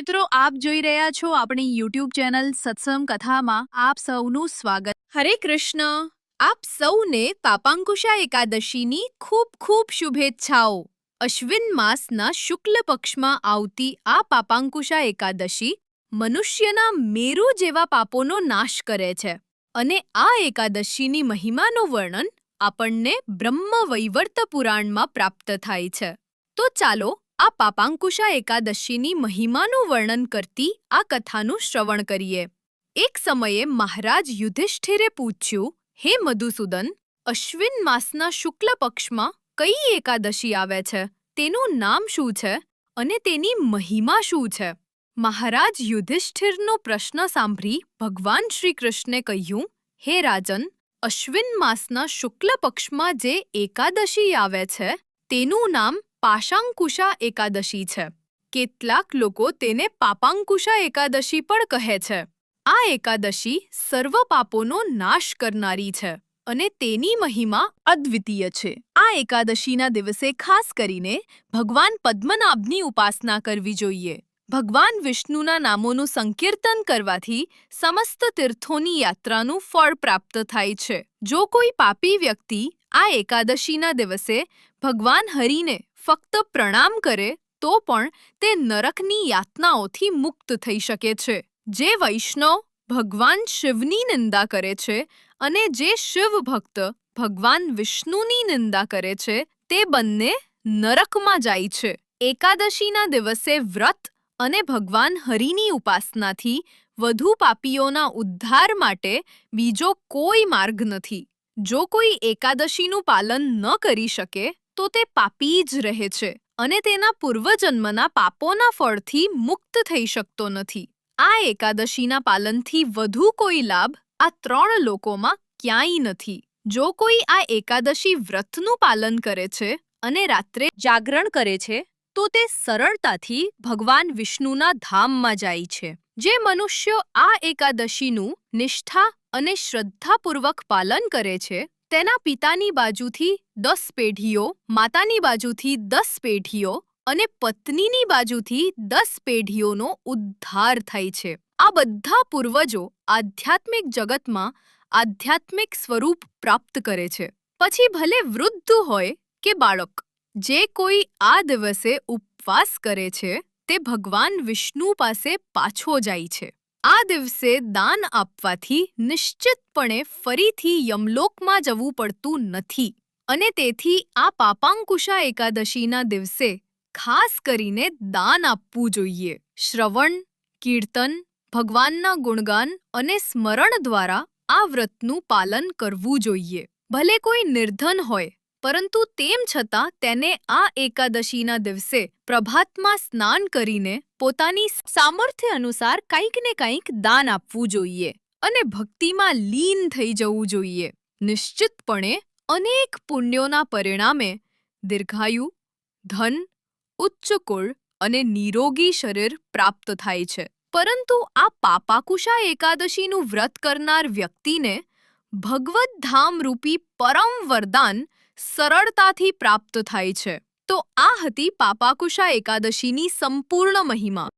મિત્રો, આપ જોઈ રહ્યા છો આપણી યુટ્યુબ ચેનલ સત્સંગ કથામાં. આપ સૌનું સ્વાગત. હરે કૃષ્ણ. આપ સૌને પાપાંકુશા એકાદશીની ખૂબ ખૂબ શુભેચ્છાઓ. અશ્વિન માસના શુક્લ પક્ષમાં આવતી આ પાપાંકુશા એકાદશી મનુષ્યના મેરુ જેવા પાપોનો નાશ કરે છે અને આ એકાદશીની મહિમાનું વર્ણન આપણને બ્રહ્મ વૈવર્ત પુરાણમાં પ્રાપ્ત થાય છે. તો ચાલો આ પાપાંકુશા એકાદશીની મહિમાનું વર્ણન કરતી આ કથાનું શ્રવણ કરીએ. એક સમયે મહારાજ યુધિષ્ઠિરે પૂછ્યું, હે મધુસૂદન, અશ્વિન માસના શુક્લ પક્ષમાં કઈ એકાદશી આવે છે? તેનું નામ શું છે અને તેની મહિમા શું છે? મહારાજ યુધિષ્ઠિરનો પ્રશ્ન સાંભળી ભગવાન શ્રી કૃષ્ણે કહ્યું, હે રાજન, અશ્વિન માસના શુક્લ પક્ષમાં જે એકાદશી આવે છે, તેનું નામ પાશાંકુશા એકાદશી છે. કેટલાક લોકો તેને પાપાંકુશા એકાદશી પણ કહે છે. આ એકાદશી સર્વ પાપોનો નાશ કરનારી છે અને તેની મહિમા અદ્વિતીય છે. આ એકાદશીના દિવસે ખાસ કરીને ભગવાન પદ્મનાભની ઉપાસના કરવી જોઈએ. ભગવાન વિષ્ણુના નામોનું સંકીર્તન કરવાથી સમસ્ત તીર્થોની યાત્રાનું ફળ પ્રાપ્ત થાય છે. જો કોઈ પાપી વ્યક્તિ આ એકાદશીના દિવસે ભગવાન હરિને ફક્ત પ્રણામ કરે, તો પણ તે નરકની યાતનાઓથી મુક્ત થઈ શકે છે. જે વૈષ્ણવ ભગવાન શિવની નિંદા કરે છે અને જે શિવ ભક્ત ભગવાન વિષ્ણુની નિંદા કરે છે, તે બંને નરકમાં જાય છે. એકાદશીના દિવસે વ્રત અને ભગવાન હરિની ઉપાસનાથી વધુ પાપીઓના ઉદ્ધાર માટે બીજો કોઈ માર્ગ નથી. જો કોઈ એકાદશીનું પાલન ન કરી શકે તો તે પાપી જ રહે છે અને તેના પૂર્વજન્મના પાપોના ફળથી મુક્ત થઈ શકતો નથી. આ એકાદશીના પાલનથી વધુ કોઈ લાભ આ ત્રણ લોકોમાં ક્યાંય નથી. જો કોઈ આ એકાદશી વ્રતનું પાલન કરે છે અને રાત્રે જાગરણ કરે છે, તો તે સરળતાથી ભગવાન વિષ્ણુના ધામમાં જાય છે. જે મનુષ્યો આ એકાદશીનું નિષ્ઠા અને શ્રદ્ધાપૂર્વક પાલન કરે છે તેના પિતાની બાજુથી દસ પેઢીઓ, માતાની બાજુથી દસ પેઢીઓ અને પત્નીની બાજુથી દસ પેઢીઓનો ઉદ્ધાર થાય છે. આ બધા પૂર્વજો આધ્યાત્મિક જગતમાં આધ્યાત્મિક સ્વરૂપ પ્રાપ્ત કરે છે. પછી ભલે વૃદ્ધ હોય કે બાળક, જે કોઈ આ દિવસે ઉપવાસ કરે છે, તે ભગવાન વિષ્ણુ પાસે પાછો જાય છે. આ દિવસે દાન આપવાથી નિશ્ચિતપણે ફરીથી યમલોકમાં જવું પડતું નથી અને તેથી આ પાપાંકુશા એકાદશીના દિવસે ખાસ કરીને દાન આપવું જોઈએ. શ્રવણ, કીર્તન, ભગવાનના ગુણગાન અને સ્મરણ દ્વારા આ વ્રતનું પાલન કરવું જોઈએ. ભલે કોઈ નિર્ધન હોય પરંતુ તેમ છતાં તેને આ એકાદશીના દિવસે પ્રભાતમાં સ્નાન કરીને પોતાની સામર્થ્ય અનુસાર કંઈક ને કંઈક દાન આપવું જોઈએ અને ભક્તિમાં લીન થઈ જવું જોઈએ. નિશ્ચિતપણે અનેક પુણ્યોના પરિણામે દીર્ઘાયુ, ધન ઉચ્ચ કુળ અને નિરોગી શરીર પ્રાપ્ત થાય છે. પરંતુ આ પાપાકુશા એકાદશીનું વ્રત કરનાર વ્યક્તિને ભગવત રૂપી પરમ વરદાન સરળતાથી પ્રાપ્ત થાય છે. તો આ હતી પાપાકુશા એકાદશીની સંપૂર્ણ મહિમા.